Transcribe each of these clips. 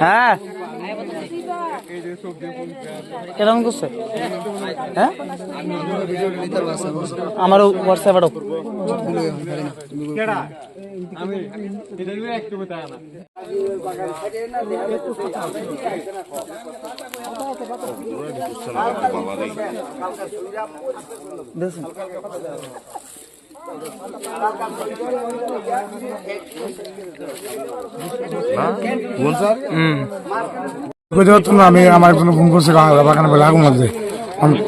হ্যাঁ। কেমন করছে? হ্যাঁ? আমার হোয়াটসঅ্যাপ আরও হুম বুঝতে পারতো না আমি আমার একজন ফোন করছে বাগানে বলে আগুন লাগছে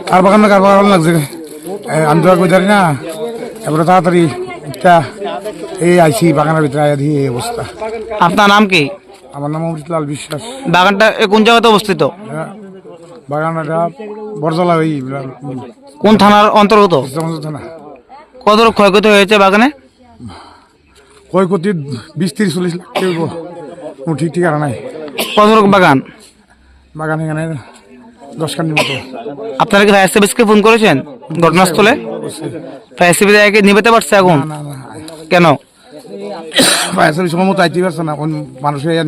কার বাগানে কার বাগান লাগছে আমি তো জানি না এবারে তাড়াতাড়ি একটা এই আইসি বাগানের ভিতরে আয়া দিয়ে এই অবস্থা আপনার নাম কি? আমার নাম অমৃতলাল বিশ্বাস। বাগানটা কোন জায়গাতে অবস্থিত? হ্যাঁ, বাগানটা বরজলা ওই কোন থানার অন্তর্গত? না কত ক্ষয়ক্ষতি হয়েছে বাগানে? ক্ষয়ক্ষতি বিশ তিরিশ চল্লিশ লাখ ঠিক ঠিকানা নাই। কত বাগান? বাগান এখানে দশ কান্ডির মতো। আপনারা কি ফায়ার সার্ভিসকে ফোন করেছেন? ঘটনাস্থলে? ফায়ার সার্ভিস একে নিবেতে পারছে এখন কেন? সময় মতো আইতে পারছে না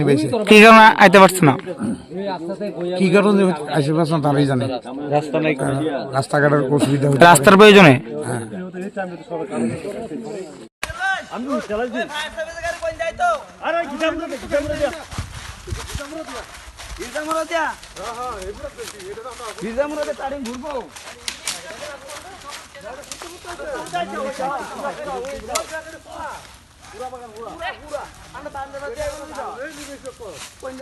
নিবেছে কি কারণে আইতে পারছে না? কি কারণে আইসে পারছে না তারাই জানে। রাস্তাঘাটের অসুবিধা রাস্তার প্রয়োজনে? আমি চ্যালেঞ্জ আরে গিটাম দিয়ে গিটাম দিয়ে গিটাম দিয়ে হ্যাঁ হ্যাঁ এটা তো এটা তো গিটাম দিয়ে তাড়ি ঘুরবো পুরা বাগান পুরা পুরা আমরা বান্দা দিয়ে কোন